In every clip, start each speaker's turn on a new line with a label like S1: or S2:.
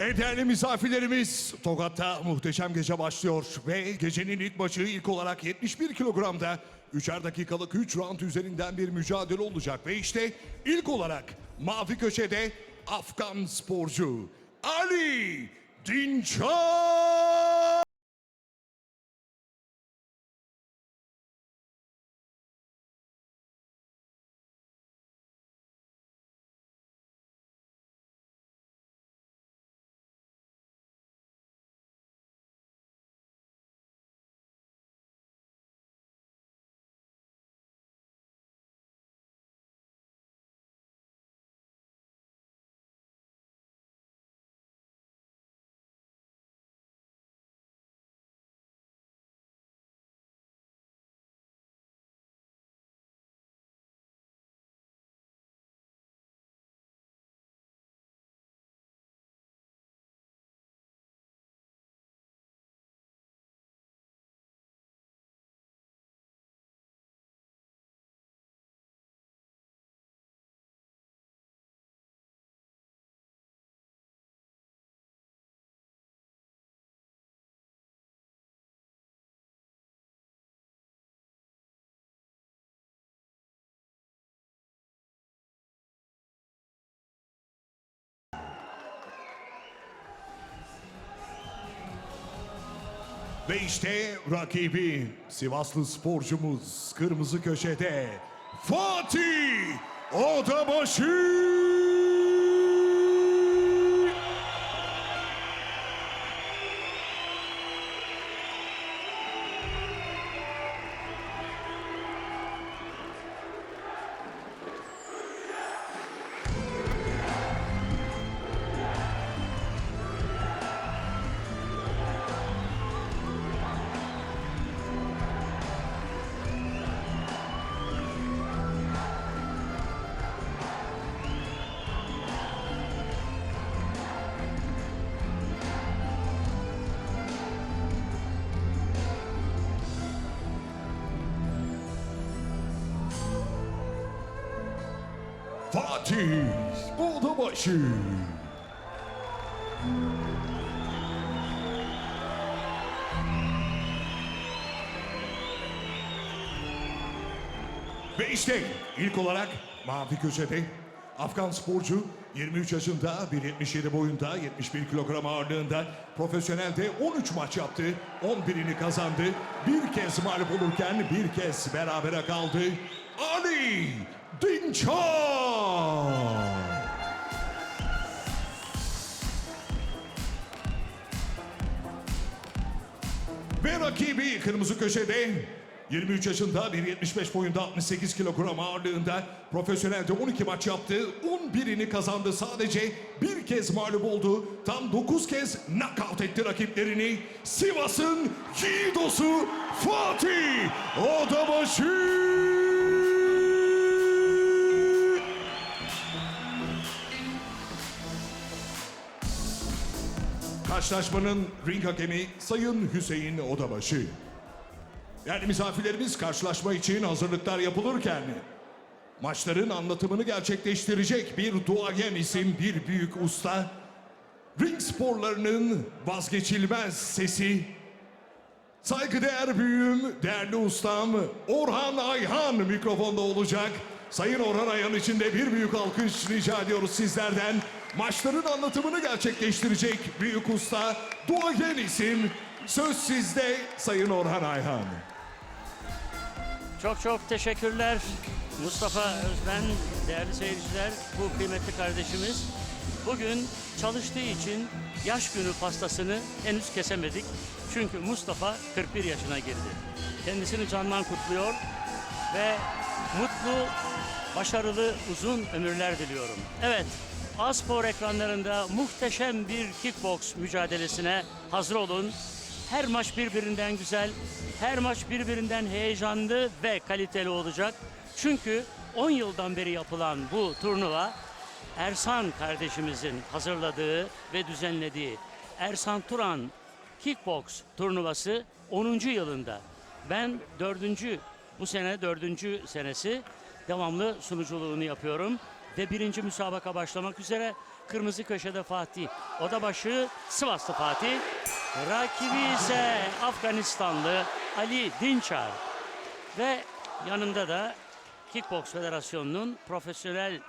S1: E değerli misafirlerimiz Tokat'ta muhteşem gece başlıyor ve gecenin ilk maçı ilk olarak 71 kilogramda 3'er dakikalık 3 round üzerinden bir mücadele olacak ve işte ilk olarak mavi köşede Afgan sporcu Ali Dinçer. Ve işte rakibi Sivaslı sporcumuz kırmızı köşede Fatih Odabaşı. Fatih Odabaşı. Ve işte ilk olarak mavi köşede Afgan sporcu 23 yaşında 1.77 boyunda 71 kilogram ağırlığında profesyonelde 13 maç yaptı. 11'ini kazandı. Bir kez mağlup olurken bir kez berabere kaldı. Ali Dinçer. Ve rakibi kırmızı köşede 23 yaşında 1.75 boyunda 68 kilogram ağırlığında profesyonelde 12 maç yaptı. 11'ini kazandı sadece bir kez mağlup oldu. Tam 9 kez knockout etti rakiplerini. Sivas'ın Yiğidosu Fatih Odabaşı. Karşılaşmanın ring hakemi Sayın Hüseyin Odabaşı. Yani misafirlerimiz karşılaşma için hazırlıklar yapılırken maçların anlatımını gerçekleştirecek bir duayen isim, bir büyük usta, ring sporlarının vazgeçilmez sesi, saygıdeğer büyüğüm, değerli ustam Orhan Ayhan mikrofonda olacak. Sayın Orhan Ayhan için de bir büyük alkış rica ediyoruz sizlerden. Maçların anlatımını gerçekleştirecek büyük usta, duayen isim. Söz sizde Sayın Orhan Ayhan.
S2: Çok çok teşekkürler Mustafa Özben, değerli seyirciler, bu kıymetli kardeşimiz. Bugün çalıştığı için yaş günü pastasını henüz kesemedik. Çünkü Mustafa 41 yaşına girdi. Kendisini candan kutluyor ve mutlu, başarılı, uzun ömürler diliyorum. Evet, A-Spor ekranlarında muhteşem bir kickbox mücadelesine hazır olun. Her maç birbirinden güzel, her maç birbirinden heyecanlı ve kaliteli olacak. Çünkü 10 yıldan beri yapılan bu turnuva Ersan kardeşimizin hazırladığı ve düzenlediği Ersan Turan Kickbox turnuvası 10. yılında. Ben 4. bu sene 4. senesi devamlı sunuculuğunu yapıyorum ve birinci müsabaka başlamak üzere Kırmızı köşede Fatih. Odabaşı Sivaslı Fatih. Rakibi ise Afganistanlı Ali Dinçar. Ve yanında da Kickbox Federasyonu'nun profesyonel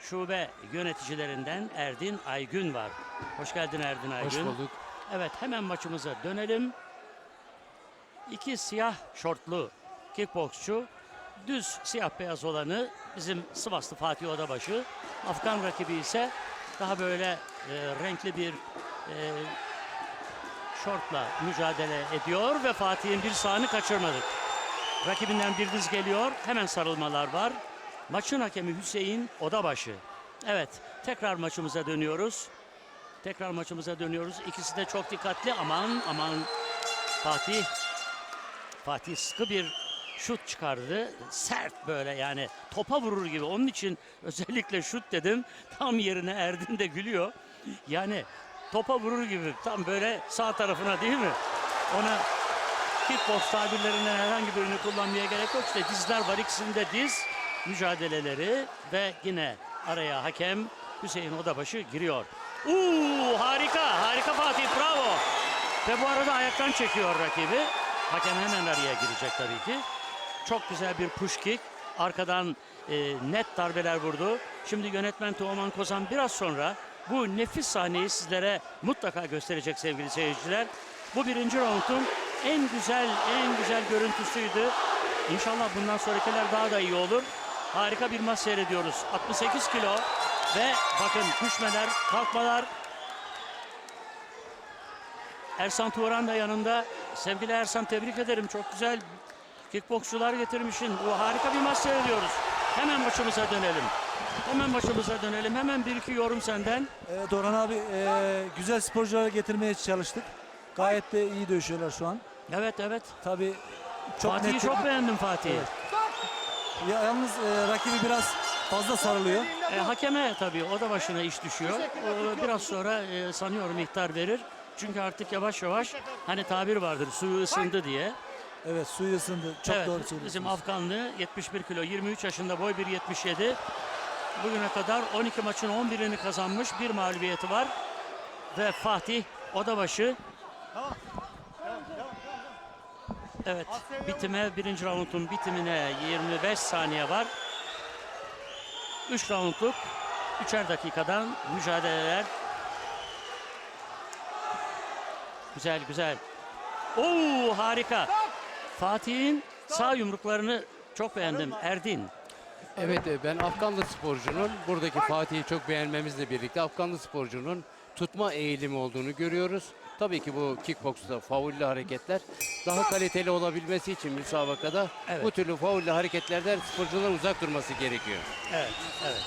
S2: şube yöneticilerinden Erdin Aygün var. Hoş geldin Erdin Aygün.
S3: Hoş bulduk.
S2: Evet hemen maçımıza dönelim. İki siyah şortlu kickboksçu. Düz siyah beyaz olanı bizim Sivaslı Fatih Odabaşı. Afgan rakibi ise daha böyle e, renkli bir e, şortla mücadele ediyor ve Fatih'in bir sağını kaçırmadık. Rakibinden bir diz geliyor. Hemen sarılmalar var. Maçın hakemi Hüseyin Odabaşı. Evet tekrar maçımıza dönüyoruz. Tekrar maçımıza dönüyoruz. İkisi de çok dikkatli. Aman aman Fatih. Fatih sıkı bir şut çıkardı. Sert böyle yani topa vurur gibi. Onun için özellikle şut dedim. Tam yerine Erdin de gülüyor. Yani topa vurur gibi tam böyle sağ tarafına değil mi? Ona kickbox tabirlerinden herhangi birini kullanmaya gerek yok. İşte dizler var ikisinde diz mücadeleleri ve yine araya hakem Hüseyin Odabaşı giriyor. Uuu harika harika Fatih bravo. Ve bu arada ayaktan çekiyor rakibi. Hakem hemen araya girecek tabii ki. Çok güzel bir push kick. Arkadan e, net darbeler vurdu. Şimdi yönetmen Teoman Kozan biraz sonra bu nefis sahneyi sizlere mutlaka gösterecek sevgili seyirciler. Bu birinci roundun en güzel, en güzel görüntüsüydü. İnşallah bundan sonrakiler daha da iyi olur. Harika bir maç seyrediyoruz. 68 kilo ve bakın düşmeler, kalkmalar. Ersan Turan da yanında. Sevgili Ersan tebrik ederim. Çok güzel kickboksçular getirmişsin. Bu harika bir maç seyrediyoruz. Hemen maçımıza dönelim. Hemen maçımıza dönelim. Hemen bir iki yorum senden.
S4: Evet Orhan abi e, güzel sporcuları getirmeye çalıştık. Gayet de iyi dövüşüyorlar şu an.
S2: Evet evet.
S4: Tabii çok
S2: Fatih'i
S4: net.
S2: çok beğendim Fatih'i.
S4: Evet. Ya, yalnız e, rakibi biraz fazla sarılıyor.
S2: E, hakeme tabii o da başına iş düşüyor. O, biraz sonra e, sanıyorum ihtar verir. Çünkü artık yavaş yavaş hani tabir vardır suyu ısındı diye.
S4: Evet suyu ısındı. Çok
S2: evet,
S4: doğru söylüyorsunuz.
S2: Bizim Afganlı 71 kilo 23 yaşında boy 1.77. Bugüne kadar 12 maçın 11'ini kazanmış bir mağlubiyeti var. Ve Fatih Odabaşı Evet bitime birinci raundun bitimine 25 saniye var. 3 raundluk 3'er dakikadan mücadeleler. Güzel güzel. Oo harika. Fatih'in sağ yumruklarını çok beğendim. Erdin.
S3: Evet e, ben Afganlı sporcunun buradaki Fatih'i çok beğenmemizle birlikte Afganlı sporcunun tutma eğilimi olduğunu görüyoruz. Tabii ki bu kickboksta faullü hareketler daha kaliteli olabilmesi için müsabakada
S2: Evet.
S3: bu türlü faullü hareketlerden sporcuların uzak durması gerekiyor.
S2: Evet, evet.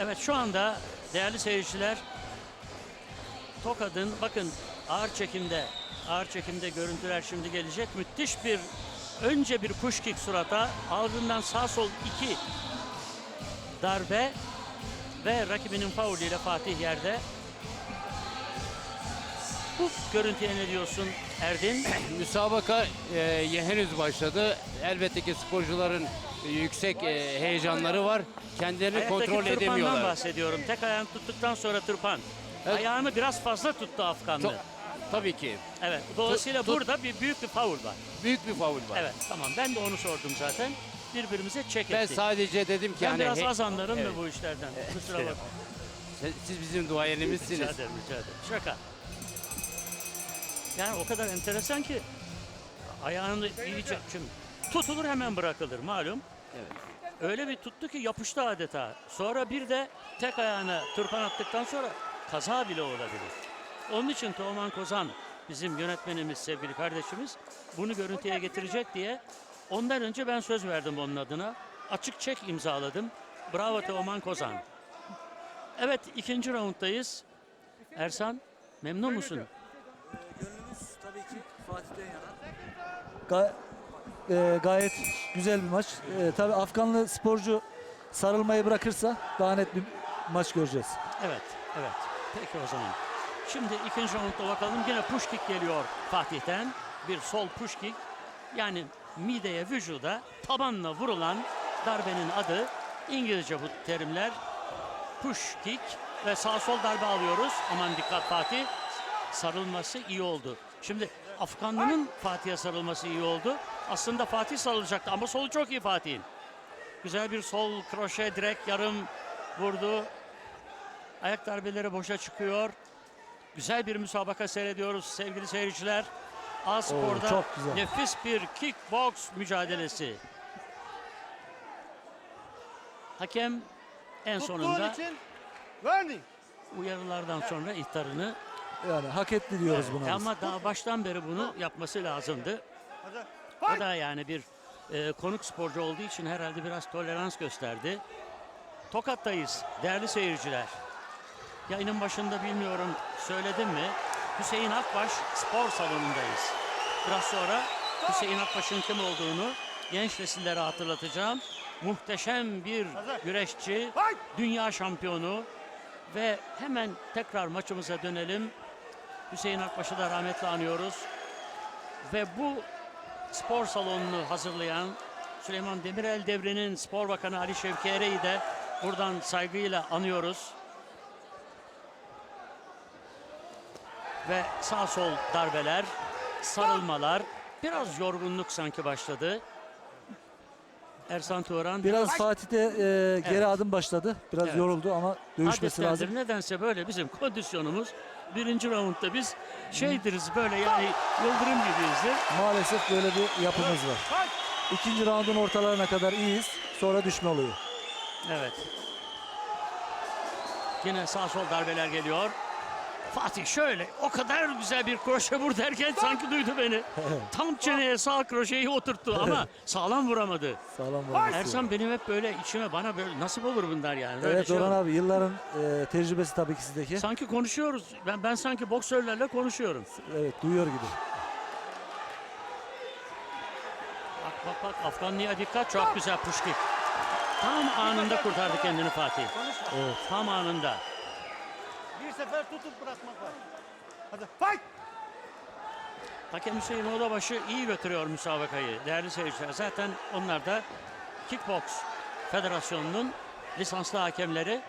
S2: Evet şu anda değerli seyirciler Tokad'ın bakın ağır çekimde ağır çekimde görüntüler şimdi gelecek. Müthiş bir önce bir push kick surata ardından sağ sol iki darbe ve rakibinin faulüyle Fatih yerde. Bu görüntüye ne diyorsun Erdin?
S3: Müsabaka e, henüz başladı. Elbette ki sporcuların yüksek e, heyecanları var. Kendilerini
S2: Ayaktaki
S3: kontrol
S2: tırpandan
S3: edemiyorlar.
S2: bahsediyorum. Tek ayağını tuttuktan sonra tırpan.
S3: Evet.
S2: Ayağını biraz fazla tuttu Afganlı.
S3: To- tabii ki.
S2: Evet. Dolayısıyla
S3: tut-
S2: burada bir büyük bir faul var.
S3: Büyük bir faul var.
S2: Evet tamam ben de onu sordum zaten. Birbirimize çek
S3: Ben
S2: ettik.
S3: sadece dedim ki
S2: ben
S3: hani
S2: biraz
S3: he-
S2: az anlarım
S3: Evet.
S2: da bu işlerden. Kusura bakma.
S3: siz- siz bizim
S2: Rica
S3: duayenimizsiniz.
S2: ederim, rica ederim. Şaka. Yani o kadar enteresan ki ayağını iyice şimdi tutulur hemen bırakılır malum.
S3: Evet.
S2: Öyle bir tuttu ki yapıştı adeta. Sonra bir de tek ayağına tırpan attıktan sonra kaza bile olabilir. Onun için Teoman Kozan bizim yönetmenimiz sevgili kardeşimiz bunu görüntüye getirecek diye ondan önce ben söz verdim onun adına. Açık çek imzaladım. Bravo Teoman Kozan. Evet ikinci rounddayız. Ersan memnun musun?
S4: Gönlümüz tabii ki Fatih'ten yana. Ga- e, gayet güzel bir maç. E, tabii Afganlı sporcu sarılmayı bırakırsa daha net bir maç göreceğiz.
S2: Evet, evet. Peki o zaman. Şimdi ikinci roundda bakalım. Yine push kick geliyor Fatih'ten. Bir sol push kick. Yani mideye, vücuda tabanla vurulan darbenin adı İngilizce bu terimler push kick ve sağ sol darbe alıyoruz. Aman dikkat Fatih. Sarılması iyi oldu. Şimdi Afganlı'nın Fatih'e sarılması iyi oldu. Aslında Fatih sarılacaktı ama solu çok iyi Fatih'in. Güzel bir sol kroşe direkt yarım vurdu. Ayak darbeleri boşa çıkıyor. Güzel bir müsabaka seyrediyoruz sevgili seyirciler. A-Spor'da nefis bir kickbox mücadelesi. Hakem en sonunda uyarılardan sonra ihtarını
S4: Yani hak etti diyoruz buna. biz.
S2: ama daha baştan beri bunu yapması lazımdı. O da yani bir e, konuk sporcu olduğu için herhalde biraz tolerans gösterdi. Tokat'tayız değerli seyirciler. Yayının başında bilmiyorum söyledim mi? Hüseyin Akbaş spor salonundayız. Biraz sonra Hüseyin Akbaş'ın kim olduğunu genç nesillere hatırlatacağım. Muhteşem bir güreşçi, dünya şampiyonu ve hemen tekrar maçımıza dönelim. Hüseyin Akbaş'ı da rahmetle anıyoruz. Ve bu spor salonunu hazırlayan Süleyman Demirel devrinin spor bakanı Ali Şevki Ere'yi de buradan saygıyla anıyoruz. Ve sağ sol darbeler, sarılmalar, biraz yorgunluk sanki başladı. Ersan Turan
S4: Biraz Fatih'te e, geri
S2: Evet.
S4: adım başladı. Biraz
S2: Evet.
S4: yoruldu ama dövüşmesi
S2: Adettendir.
S4: lazım.
S2: Nedense böyle bizim kondisyonumuz birinci roundda biz şeydiriz böyle yani yıldırım gibiyizdir.
S4: Maalesef böyle bir yapımız var. İkinci raundun ortalarına kadar iyiyiz. Sonra düşme oluyor.
S2: Evet. Yine sağ sol darbeler geliyor. Fatih şöyle o kadar güzel bir kroşe vur derken sanki duydu beni. Tam çeneye sağ kroşeyi oturttu ama sağlam vuramadı.
S4: Sağlam vurması.
S2: Ersan benim hep böyle içime bana böyle nasıl olur bunlar yani. Böyle
S4: Evet
S2: şey
S4: Orhan abi yılların e, tecrübesi tabii ki sizdeki.
S2: Sanki konuşuyoruz. Ben ben sanki boksörlerle konuşuyorum.
S4: Evet duyuyor gibi.
S2: Bak bak bak Afganlı'ya dikkat çok güzel push kick. Tam anında kurtardı kendini Fatih.
S4: Evet.
S2: Tam anında.
S5: Sefer tutup bırakmak var. Hadi fight!
S2: Hakem Hüseyin Odabaşı iyi götürüyor müsabakayı değerli seyirciler. Zaten onlar da Kickbox Federasyonu'nun lisanslı hakemleri.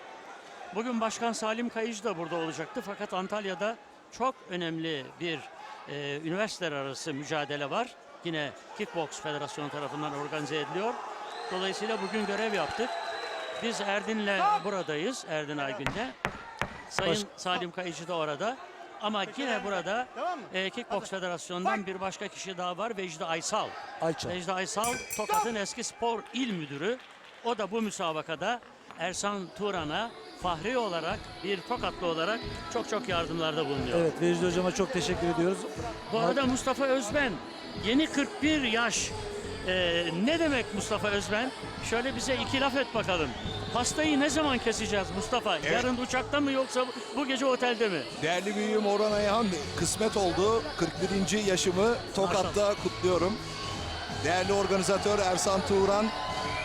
S2: Bugün Başkan Salim Kayıcı da burada olacaktı fakat Antalya'da çok önemli bir e, üniversiteler arası mücadele var. Yine Kickbox Federasyonu tarafından organize ediliyor. Dolayısıyla bugün görev yaptık. Biz Erdin'le buradayız, Erdin Aygün'le. Sayın
S4: Baş-
S2: Salim Kayıcı da orada. Ama yine burada e, Kickbox Federasyonu'ndan bir başka kişi daha var. Vecdi Aysal.
S4: Ayça.
S2: Vecdi Aysal Tokat'ın eski spor il müdürü. O da bu müsabakada Ersan Turan'a fahri olarak bir Tokatlı olarak çok çok yardımlarda bulunuyor.
S4: Evet Vecdi hocama çok teşekkür ediyoruz.
S2: Bu arada Mustafa Özben yeni 41 yaş. Ee, ne demek Mustafa Özben? Şöyle bize iki laf et bakalım. Pastayı ne zaman keseceğiz Mustafa? Yarın uçakta mı yoksa bu gece otelde mi?
S6: Değerli büyüğüm Orhan Ayhan kısmet oldu. 41. yaşımı Tokat'ta kutluyorum. Değerli organizatör Ersan Tuğran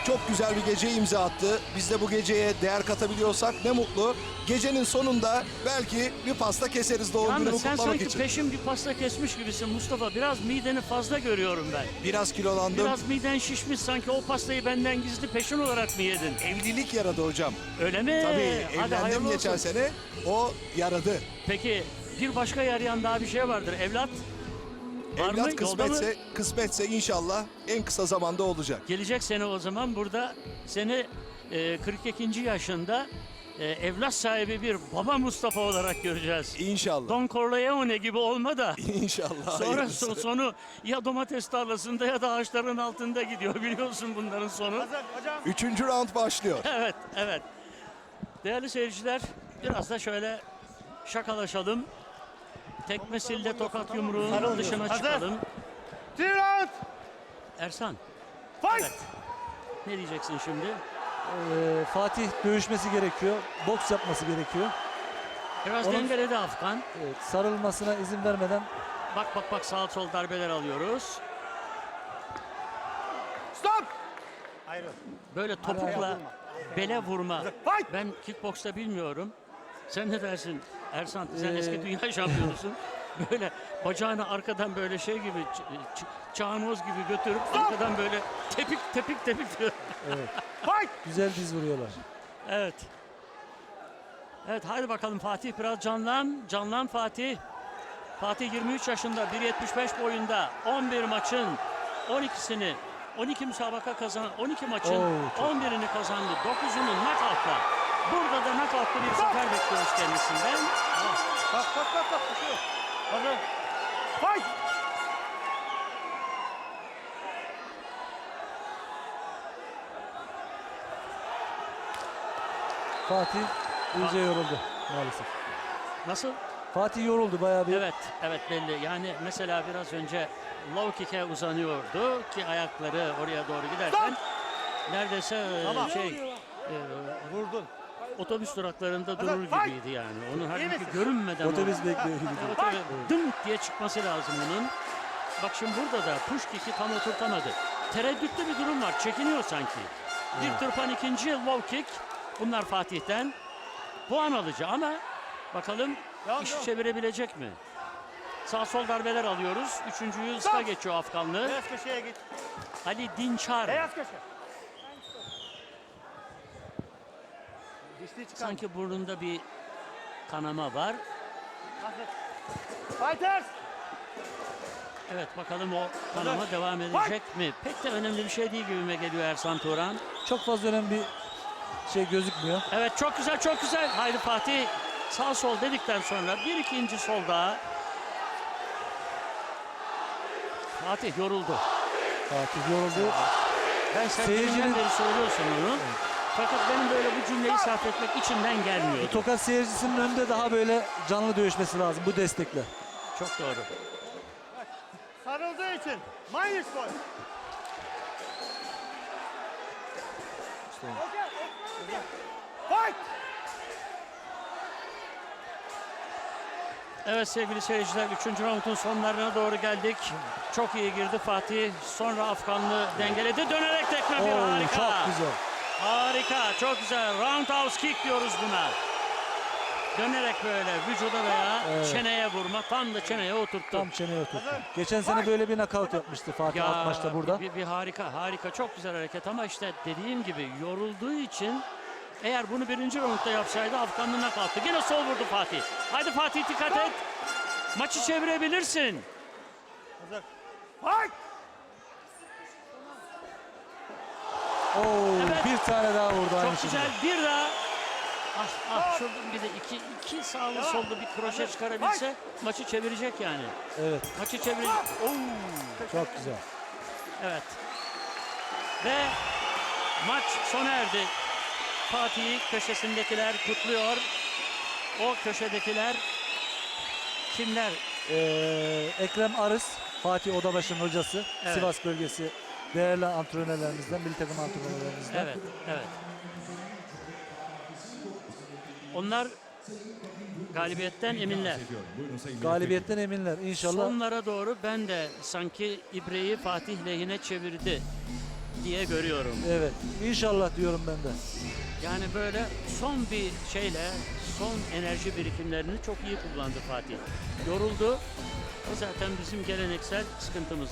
S6: çok güzel bir gece imza attı. Biz de bu geceye değer katabiliyorsak ne mutlu. Gecenin sonunda belki bir pasta keseriz doğum günümü
S2: Yalnız sen
S6: kutlamak
S2: sanki
S6: için.
S2: peşin bir pasta kesmiş gibisin Mustafa. Biraz mideni fazla görüyorum ben.
S6: Biraz kilolandım.
S2: Biraz miden şişmiş sanki o pastayı benden gizli peşin olarak mı yedin?
S6: Evlilik yaradı hocam.
S2: Öyle mi?
S6: Tabii
S2: Hadi hayırlı
S6: evlendim geçen
S2: olsun.
S6: sene. O yaradı.
S2: Peki bir başka yarayan daha bir şey vardır. Evlat var mı?
S6: Evlat
S2: mı?
S6: kısmetse, kısmetse inşallah en kısa zamanda olacak.
S2: Gelecek sene o zaman burada seni e, 42. yaşında e, evlat sahibi bir baba Mustafa olarak göreceğiz.
S6: İnşallah.
S2: Don Corleone gibi olma da
S6: İnşallah.
S2: sonra
S6: hayırlısı.
S2: so- sonu ya domates tarlasında ya da ağaçların altında gidiyor biliyorsun bunların sonu.
S5: Hazır hocam.
S6: Üçüncü round başlıyor.
S2: Evet, evet. Değerli seyirciler, biraz da şöyle şakalaşalım. Tekme silde tokat yumruğun dışına çıkalım.
S5: Round.
S2: Ersan,
S5: Fight!
S2: evet. Ne diyeceksin şimdi?
S4: Ee, Fatih dövüşmesi gerekiyor. Boks yapması gerekiyor.
S2: Biraz
S4: Onun-
S2: dengeledi Afgan.
S4: Evet, sarılmasına izin vermeden
S2: Bak bak bak sağ sol darbeler alıyoruz.
S5: Stop! Ayrıl.
S2: Böyle topukla bele vurma.
S5: Fight!
S2: Ben kickboksta bilmiyorum. Sen ne dersin Ersan? Sen
S4: Ee,
S2: eski dünya şampiyonusun. Böyle bacağını arkadan böyle şey gibi çağnoz gibi götürüp arkadan böyle tepik tepik tepik
S4: Güzel diz vuruyorlar.
S2: Evet. Evet haydi bakalım Fatih biraz canlan. Canlan Fatih. Fatih 23 yaşında 1.75 boyunda 11 maçın 12'sini 12 müsabaka kazan 12 maçın
S4: Oo, çok
S2: 11'ini kazandı. 9'unu knockout'la. Burada da knockout'lu bir zafer bekliyoruz kendisinden.
S5: Bak bak bak bak. Hazır. Fight.
S4: Fatih iyice yoruldu maalesef.
S2: Nasıl?
S4: Fatih yoruldu bayağı bir.
S2: Evet, evet belli. Yani mesela biraz önce low kick'e uzanıyordu ki ayakları oraya doğru giderken neredeyse e,
S5: Tamam.
S2: şey e,
S5: Vurdun.
S2: Otobüs duraklarında durur gibiydi yani. Onun halbuki görünmeden
S4: Otobüs bekliyor gibi.
S2: Evet. Dınk diye çıkması lazım bunun. Bak şimdi burada da push kick'i tam oturtamadı. Tereddütlü bir durum var. Çekiniyor sanki. Bir tırpan ikinci low kick. Bunlar Fatih'ten. Puan alıcı ama bakalım
S5: Devam,
S2: işi
S5: devam.
S2: çevirebilecek mi? Sağ sol darbeler alıyoruz. Üçüncüyü ıska geçiyor Afganlı.
S5: Beyaz köşeye git.
S2: Ali Dinçar.
S5: Beyaz köşe. Dişli çıkan.
S2: Sanki burnunda bir kanama var.
S5: Fighters.
S2: Evet bakalım o kanama devam edecek mi? Pek de önemli bir şey değil gibime geliyor Ersan Turan.
S4: Çok fazla önemli bir şey gözükmüyor.
S2: Evet çok güzel çok güzel. Haydi Fatih sağ sol dedikten sonra bir ikinci sol daha. Fatih yoruldu.
S4: Fatih yoruldu.
S2: Ben sen
S4: Seyircinin-
S2: beri söylüyorsun onu. Fakat benim böyle bu cümleyi sarf etmek içimden gelmiyordu.
S4: tokat seyircisinin önünde daha böyle canlı dövüşmesi lazım bu destekle.
S2: Çok doğru.
S5: Sarıldığı için. Minus boy. Fight.
S2: Evet sevgili seyirciler 3. roundun sonlarına doğru geldik. Çok iyi girdi Fatih. Sonra Afganlı dengeledi. Dönerek tekme bir
S4: Oo,
S2: harika.
S4: çok güzel.
S2: Harika, çok güzel. Roundhouse kick diyoruz buna. Dönerek böyle vücuda veya
S4: Evet.
S2: çeneye vurma. Tam da çeneye oturttu.
S4: Tam çeneye oturttu. Geçen sene böyle bir nakavt yapmıştı Fatih alt maçta burada.
S2: Bir, bir harika, harika. Çok güzel hareket ama işte dediğim gibi yorulduğu için eğer bunu birinci roundda yapsaydı Afganlığına kalktı. Yine sol vurdu Fatih. Haydi Fatih dikkat et. Maçı çevirebilirsin.
S5: Hazır. Fight.
S4: Oo,
S2: Evet.
S4: bir tane daha vurdu aynı
S2: Çok güzel. Bir daha. Ah, ah şuradan bir de iki, iki sağlı sollu bir kroşe çıkarabilse maçı çevirecek yani.
S4: Evet,
S2: Maçı çevirecek. Oo.
S4: çok güzel.
S2: Evet. Ve maç sona erdi. Fatih'i köşesindekiler kutluyor. O köşedekiler kimler?
S4: Ee, Ekrem Arız, Fatih Odabaşı'nın hocası,
S2: Evet.
S4: Sivas bölgesi değerli antrenörlerimizden, milli takım antrenörlerimizden.
S2: Evet, evet. Onlar galibiyetten eminler.
S4: Galibiyetten eminler. İnşallah
S2: Sonlara doğru ben de sanki İbre'yi Fatih lehine çevirdi diye görüyorum.
S4: evet. İnşallah diyorum ben de.
S2: Yani böyle son bir şeyle son enerji birikimlerini çok iyi kullandı Fatih. Yoruldu. O zaten bizim geleneksel sıkıntımız.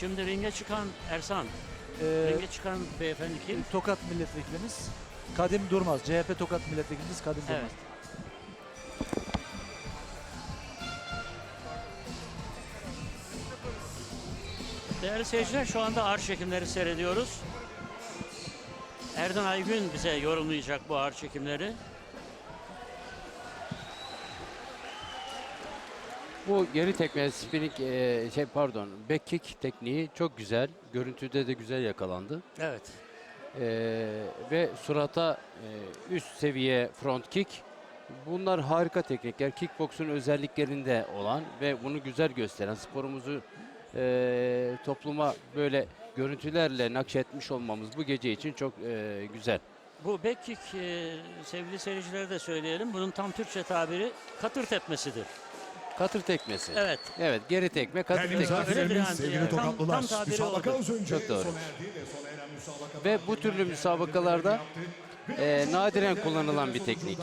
S2: Şimdi ringe çıkan Ersan,
S4: Ee,
S2: ringe çıkan beyefendi kim?
S4: Tokat milletvekilimiz Kadim Durmaz. CHP Tokat milletvekilimiz Kadim Durmaz.
S2: Evet. Değerli seyirciler şu anda ağır çekimleri seyrediyoruz. Erdan Aygün bize yorumlayacak bu ağır çekimleri.
S3: Bu geri tekme spinning e, şey pardon back kick tekniği çok güzel. Görüntüde de güzel yakalandı.
S2: Evet.
S3: E, ve surata e, üst seviye front kick. Bunlar harika teknikler. Kickboksun özelliklerinde olan ve bunu güzel gösteren sporumuzu e, topluma böyle görüntülerle nakşetmiş olmamız bu gece için çok e, güzel.
S2: Bu back kick e, sevgili seyircilere de söyleyelim. Bunun tam Türkçe tabiri katır tepmesidir.
S3: Katır tekmesi.
S2: Evet.
S3: Evet, geri tekme, katır
S1: Değerli
S3: tekmesi.
S2: Yani.
S1: sevgili
S2: Yani tam-
S1: tokatlılar.
S2: tam tabiri
S1: müsabaka
S2: odur.
S1: az önce
S3: Çok doğru.
S1: ve
S3: bu türlü müsabakalarda e, nadiren kullanılan bir teknik.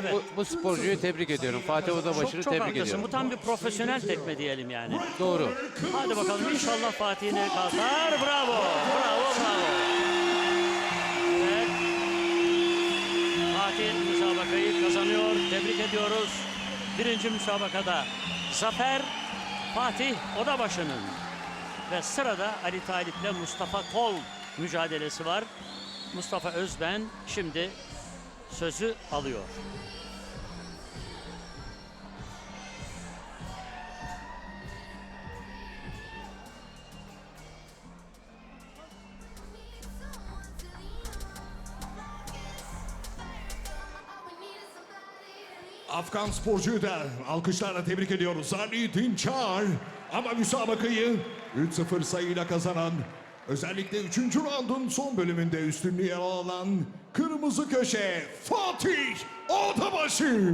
S2: Evet.
S3: Bu, bu sporcuyu tebrik ediyorum. Fatih Odabaşı'nı tebrik
S2: haklısın.
S3: ediyorum.
S2: Bu tam bir profesyonel tekme diyelim yani.
S3: Doğru.
S2: Hadi bakalım inşallah Fatih'ine kalkar. Bravo. Bravo bravo. Evet. Fatih müsabakayı kazanıyor. Tebrik ediyoruz. Birinci müsabakada zafer Fatih Odabaşı'nın. Ve sırada Ali Talip'le Mustafa Kol mücadelesi var. Mustafa Özben şimdi sözü alıyor.
S1: Afgan sporcuyu da alkışlarla tebrik ediyoruz. Ali Dinçar. Ama müsabakayı 3-0 sayıyla kazanan, özellikle 3. raundun son bölümünde üstünlüğü alan kırmızı köşe Fatih Odabaşı.